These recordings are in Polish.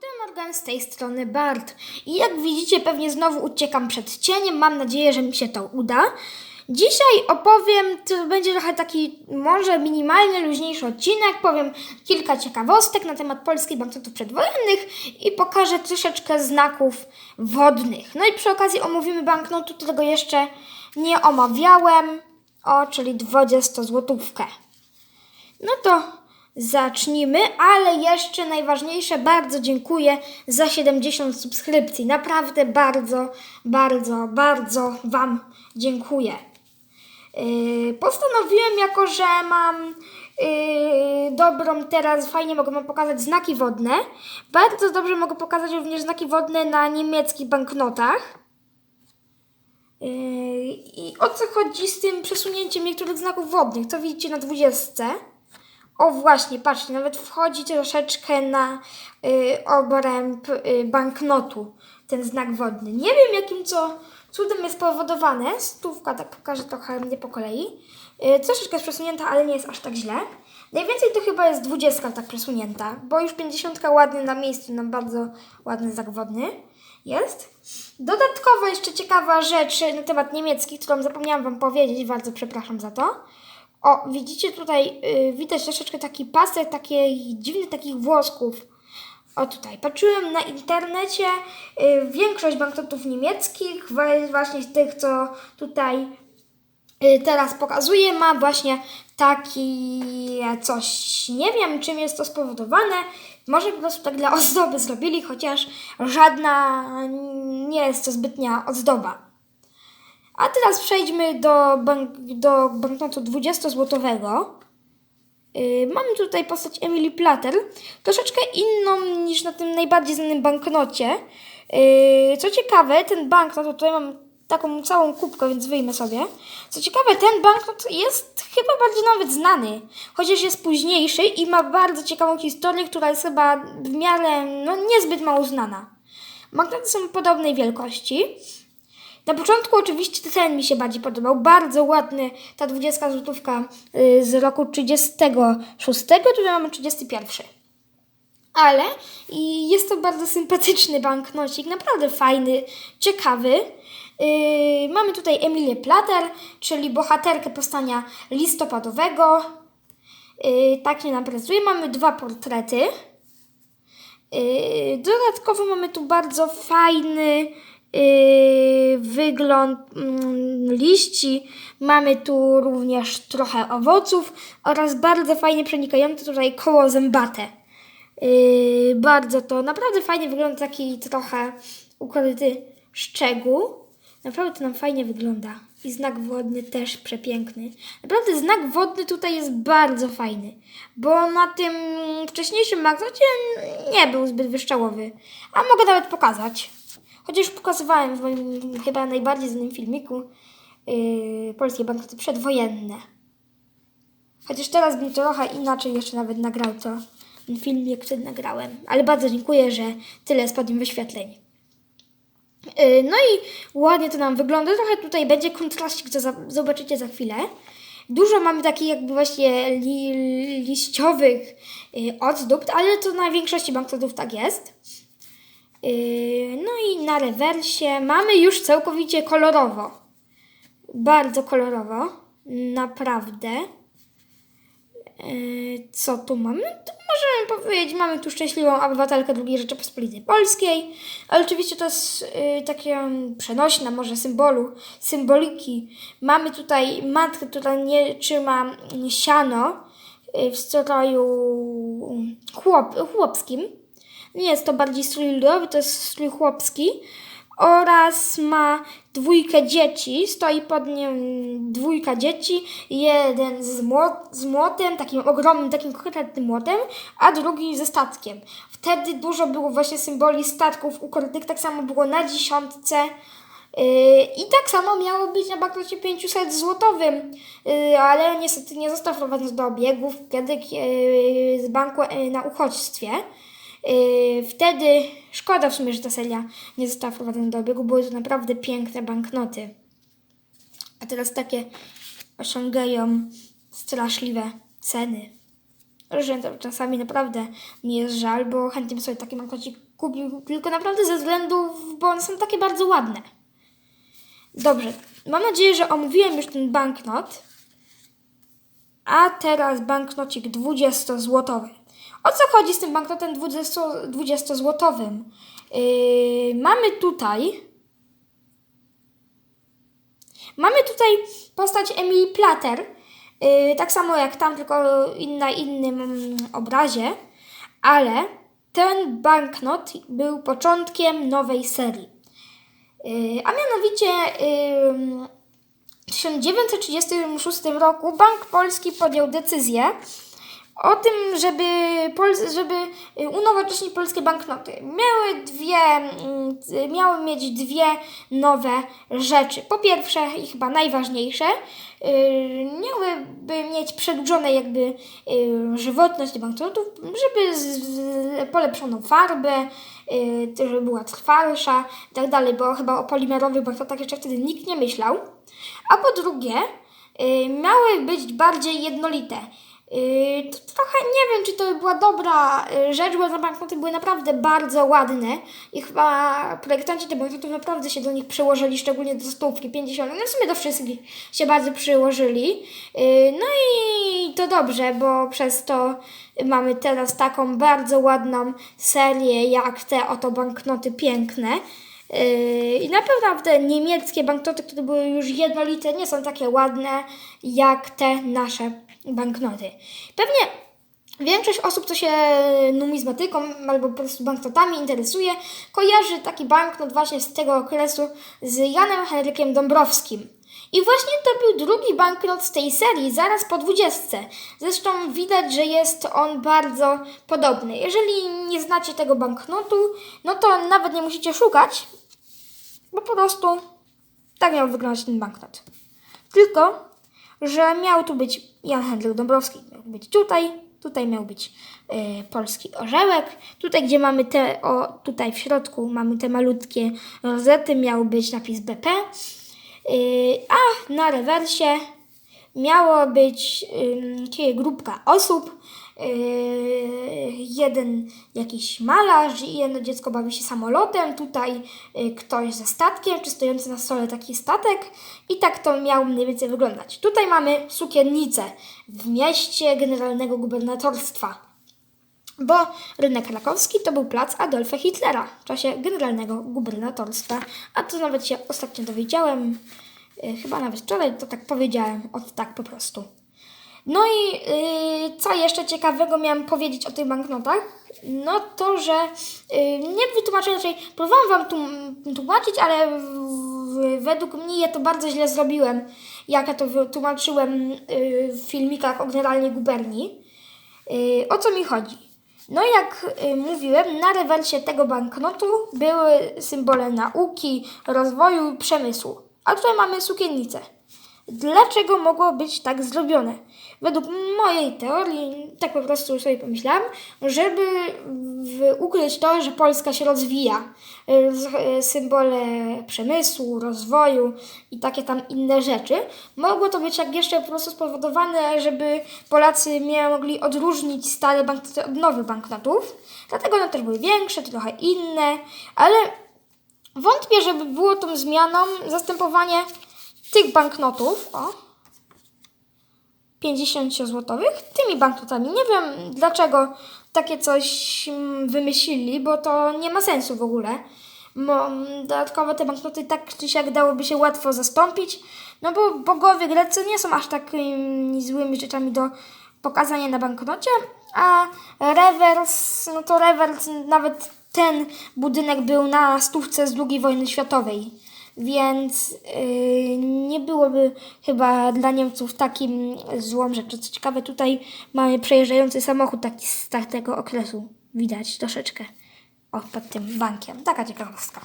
Guten Morgen, z tej strony Bart. I jak widzicie, pewnie znowu uciekam przed cieniem. Mam nadzieję, że mi się to uda. Dzisiaj opowiem, to będzie trochę taki może minimalny, luźniejszy odcinek. Powiem kilka ciekawostek na temat polskich banknotów przedwojennych i pokażę troszeczkę znaków wodnych. No i przy okazji omówimy banknotu, którego jeszcze nie omawiałem. O, czyli 20 złotówkę. No to zacznijmy, ale jeszcze najważniejsze, bardzo dziękuję za 70 subskrypcji. Naprawdę bardzo, bardzo, bardzo Wam dziękuję. Yy, postanowiłem, jako że mam yy, dobrą teraz, fajnie mogę Wam pokazać znaki wodne. Bardzo dobrze mogę pokazać również znaki wodne na niemieckich banknotach. Yy, I o co chodzi z tym przesunięciem niektórych znaków wodnych? Co widzicie na 20? O właśnie, patrzcie, nawet wchodzi troszeczkę na y, obręb y, banknotu ten znak wodny. Nie wiem jakim co cudem jest spowodowane. Stówka, tak pokażę trochę nie po kolei. Y, troszeczkę jest przesunięta, ale nie jest aż tak źle. Najwięcej to chyba jest 20 tak przesunięta, bo już 50 ładnie na miejscu, nam bardzo ładny znak wodny jest. Dodatkowo jeszcze ciekawa rzecz na temat niemiecki, którą zapomniałam Wam powiedzieć, bardzo przepraszam za to. O, widzicie tutaj, y, widać troszeczkę taki pasek takich dziwnych takich włosków. O tutaj, patrzyłem na internecie, y, większość banknotów niemieckich, właśnie tych, co tutaj y, teraz pokazuję, ma właśnie taki coś. Nie wiem, czym jest to spowodowane. Może po prostu tak dla ozdoby zrobili, chociaż żadna nie jest to zbytnia ozdoba. A teraz przejdźmy do, bank, do banknotu 20-złotowego. Yy, mamy tutaj postać Emily Plater, troszeczkę inną niż na tym najbardziej znanym banknocie. Yy, co ciekawe, ten banknot, tutaj mam taką całą kubkę, więc wyjmę sobie. Co ciekawe, ten banknot jest chyba bardziej nawet znany, chociaż jest późniejszy i ma bardzo ciekawą historię, która jest chyba w miarę no, niezbyt mało znana. Banknoty są podobnej wielkości. Na początku oczywiście ten mi się bardziej podobał. Bardzo ładny, ta 20 złotówka y, z roku 36, tutaj mamy 31. Ale i jest to bardzo sympatyczny banknocik, naprawdę fajny, ciekawy. Yy, mamy tutaj Emilię Plater, czyli bohaterkę powstania listopadowego. Yy, tak się nam prezentuje. Mamy dwa portrety. Yy, dodatkowo mamy tu bardzo fajny wygląd mm, liści. Mamy tu również trochę owoców oraz bardzo fajnie przenikające tutaj koło zębate. Yy, bardzo to naprawdę fajnie wygląda taki trochę ukryty szczegół. Naprawdę to nam fajnie wygląda. I znak wodny też przepiękny. Naprawdę znak wodny tutaj jest bardzo fajny, bo na tym wcześniejszym magnocie nie był zbyt wyszczałowy. A mogę nawet pokazać. Chociaż pokazywałem w moim chyba najbardziej znanym filmiku yy, polskie banknoty przedwojenne. Chociaż teraz bym trochę inaczej jeszcze nawet nagrał to ten filmik, który nagrałem. Ale bardzo dziękuję, że tyle spadło wyświetleń. Yy, No i ładnie to nam wygląda. Trochę tutaj będzie kontrastik, co za, zobaczycie za chwilę. Dużo mamy takich jakby właśnie li, liściowych yy, ozdób, ale to na większości banknotów tak jest. Yy, No i na rewersie mamy już całkowicie kolorowo. Bardzo kolorowo. Naprawdę. Yy, Co tu mamy? Tu możemy powiedzieć, mamy tu szczęśliwą obywatelkę II Rzeczypospolitej Polskiej, ale oczywiście to jest yy, takie przenośna może symbolu, symboliki. Mamy tutaj matkę, która nie trzyma siano w stroju chłop, chłopskim. Nie jest to bardziej strój ludowy, to jest strój chłopski. Oraz ma dwójkę dzieci, stoi pod nią dwójka dzieci, jeden z, młot, z młotem, takim ogromnym, takim konkretnym młotem, a drugi ze statkiem. Wtedy dużo było właśnie symboli statków ukrytych, tak samo było na dziesiątce. Yy, I tak samo miało być na banknocie 500 złotowym, yy, ale niestety nie został wprowadzony do obiegów, kiedy yy, z banku na uchodźstwie. Yy, wtedy szkoda w sumie, że ta seria nie została wprowadzona do obiegu, były to naprawdę piękne banknoty. A teraz takie osiągają straszliwe ceny. Że czasami naprawdę mi jest żal, bo chętnie bym sobie taki banknocik kupił, tylko naprawdę ze względów, bo one są takie bardzo ładne. Dobrze, mam nadzieję, że omówiłem już ten banknot. A teraz banknocik 20-złotowy. O co chodzi z tym banknotem 20, 20-złotowym? Yy, mamy tutaj. Mamy tutaj postać Emily Plater. Yy, tak samo jak tam, tylko na innym obrazie. Ale ten banknot był początkiem nowej serii. Yy, a mianowicie yy, w 1936 roku Bank Polski podjął decyzję o tym, żeby, Pol- żeby y, unowocześnić polskie banknoty. Miały dwie, mm, miały mieć dwie nowe rzeczy. Po pierwsze i chyba najważniejsze, y, miałyby mieć przedłużone jakby y, żywotność banknotów, żeby polepszono farbę, żeby była trwalsza i tak dalej, bo chyba o polimerowych banknotach jeszcze wtedy nikt nie myślał. A po drugie, miały być bardziej jednolite. Yy, to trochę nie wiem, czy to była dobra y, rzecz, bo te banknoty były naprawdę bardzo ładne i chyba projektanci tych banknotów naprawdę się do nich przyłożyli, szczególnie do stówki, 50, no w sumie do wszystkich się bardzo przyłożyli. Yy, no i to dobrze, bo przez to mamy teraz taką bardzo ładną serię, jak te oto banknoty piękne. Yy, I naprawdę niemieckie banknoty, które były już jednolite, nie są takie ładne jak te nasze banknoty. Pewnie większość osób, co się numizmatyką albo po prostu banknotami interesuje, kojarzy taki banknot właśnie z tego okresu z Janem Henrykiem Dąbrowskim. I właśnie to był drugi banknot z tej serii, zaraz po dwudziestce. Zresztą widać, że jest on bardzo podobny. Jeżeli nie znacie tego banknotu, no to nawet nie musicie szukać, bo po prostu tak miał wyglądać ten banknot. Tylko, że miał tu być Jan Henryk Dąbrowski, miał być tutaj, tutaj miał być e, polski orzełek, tutaj gdzie mamy te, o tutaj w środku mamy te malutkie rozety, miał być napis BP, e, a na rewersie miało być yy, grupka osób, jeden jakiś malarz i jedno dziecko bawi się samolotem, tutaj yy, ktoś ze statkiem, czy stojący na stole taki statek i tak to miało mniej więcej wyglądać. Tutaj mamy sukiennicę w mieście generalnego gubernatorstwa. Bo rynek krakowski to był plac Adolfa Hitlera w czasie generalnego gubernatorstwa. A to nawet się ostatnio dowiedziałem, yy, chyba nawet wczoraj to tak powiedziałem, od tak po prostu. No i yy, co jeszcze ciekawego miałam powiedzieć o tych banknotach? No to, że yy, nie wytłumaczę raczej, próbowałam wam tu tłumaczyć, ale w, w, według mnie ja to bardzo źle zrobiłem, jak ja to wytłumaczyłem yy, w filmikach o generalnej guberni. Yy, o co mi chodzi? No jak y, mówiłem, na rewersie tego banknotu były symbole nauki, rozwoju przemysłu. A tutaj mamy sukiennicę. Dlaczego mogło być tak zrobione? Według mojej teorii, tak po prostu sobie pomyślałam, żeby ukryć to, że Polska się rozwija. Symbole przemysłu, rozwoju i takie tam inne rzeczy. Mogło to być jak jeszcze po prostu spowodowane, żeby Polacy mogli odróżnić stare banknoty od nowych banknotów. Dlatego one też były większe, trochę inne, ale wątpię, żeby było tą zmianą zastępowanie tych banknotów, o, 50-złotowych, tymi banknotami. Nie wiem dlaczego takie coś wymyślili, bo to nie ma sensu w ogóle. Mo, mm, dodatkowo te banknoty tak czy siak dałoby się łatwo zastąpić, no bo bogowie greccy nie są aż takimi złymi rzeczami do pokazania na banknocie, a rewers, no to rewers, nawet ten budynek był na stówce z II wojny światowej więc yy, nie byłoby chyba dla Niemców takim złą rzeczą. Co ciekawe, tutaj mamy przejeżdżający samochód taki z tego okresu. Widać troszeczkę. O, pod tym bankiem. Taka ciekawostka.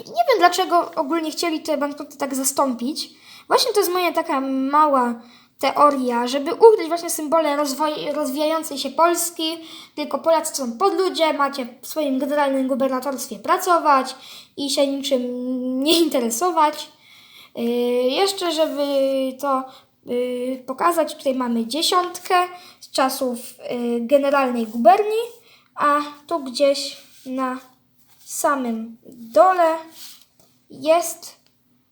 I nie wiem, dlaczego ogólnie chcieli te banknoty tak zastąpić. Właśnie to jest moja taka mała teoria, żeby ukryć właśnie symbole rozwijającej się Polski, tylko Polacy są podludzie, macie w swoim generalnym gubernatorstwie pracować i się niczym nie interesować. Yy, jeszcze, żeby to yy, pokazać, tutaj mamy dziesiątkę z czasów yy, generalnej guberni, a tu gdzieś na samym dole jest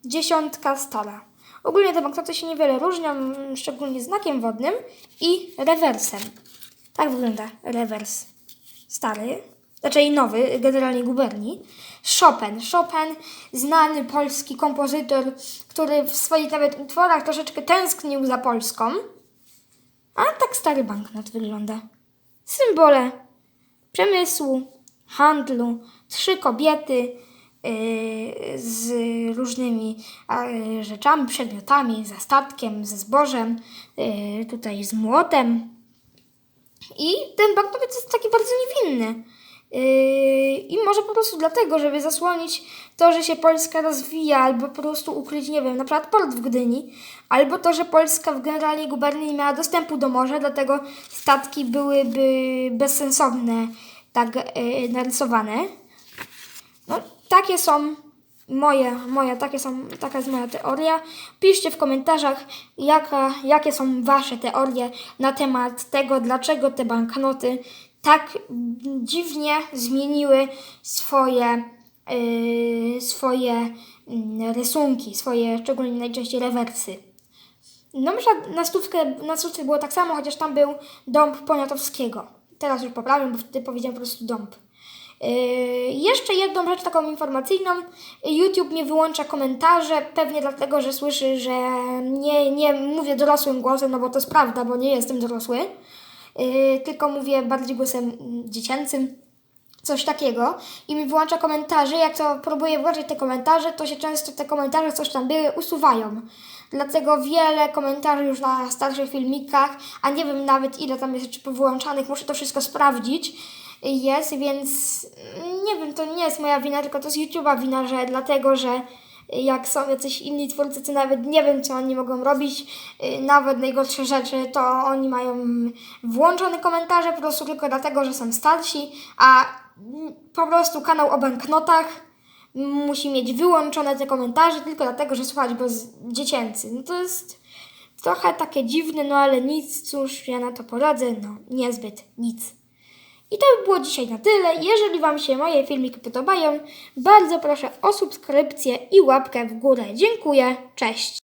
dziesiątka stara. Ogólnie te banknoty się niewiele różnią, szczególnie znakiem wodnym i rewersem. Tak wygląda rewers stary, znaczy i nowy, generalnie guberni. Chopin. Chopin, znany polski kompozytor, który w swoich nawet utworach troszeczkę tęsknił za Polską. A tak stary banknot wygląda. Symbole przemysłu, handlu, trzy kobiety z różnymi rzeczami, przedmiotami, ze statkiem, ze zbożem, yy, tutaj z młotem. I ten banknot jest taki bardzo niewinny. Yy, I może po prostu dlatego, żeby zasłonić to, że się Polska rozwija, albo po prostu ukryć, nie wiem, na przykład port w Gdyni, albo to, że Polska w generalnie guberni nie miała dostępu do morza, dlatego statki byłyby bezsensowne, tak yy, narysowane. No, takie są moje, moje takie są, taka jest moja teoria. Piszcie w komentarzach, jaka, jakie są Wasze teorie na temat tego, dlaczego te banknoty tak dziwnie zmieniły swoje, yy, swoje mm, rysunki, swoje szczególnie najczęściej rewersy. No myślę, na stówkę, na było tak samo, chociaż tam był dąb Poniatowskiego. Teraz już poprawiam, bo wtedy powiedziałem po prostu dąb. Yy, jeszcze jedną rzecz taką informacyjną. YouTube mnie wyłącza komentarze, pewnie dlatego, że słyszy, że nie, nie mówię dorosłym głosem, no bo to jest prawda, bo nie jestem dorosły. Yy, tylko mówię bardziej głosem dziecięcym. Coś takiego i mi wyłącza komentarze. Jak to próbuję włączyć te komentarze, to się często te komentarze, coś tam były, usuwają. Dlatego wiele komentarzy już na starszych filmikach, a nie wiem nawet ile tam jest jeszcze wyłączanych, muszę to wszystko sprawdzić jest, więc nie wiem, to nie jest moja wina, tylko to jest YouTube'a wina, że dlatego, że jak są jacyś inni twórcy, to nawet nie wiem, co oni mogą robić. Yy, Nawet najgorsze rzeczy, to oni mają włączone komentarze po prostu tylko dlatego, że są starsi, a po prostu kanał o banknotach musi mieć wyłączone te komentarze tylko dlatego, że słuchać go z dziecięcy. No to jest trochę takie dziwne, no ale nic, cóż, ja na to poradzę, no niezbyt nic. I to by było dzisiaj na tyle. Jeżeli Wam się moje filmiki podobają, bardzo proszę o subskrypcję i łapkę w górę. Dziękuję, cześć!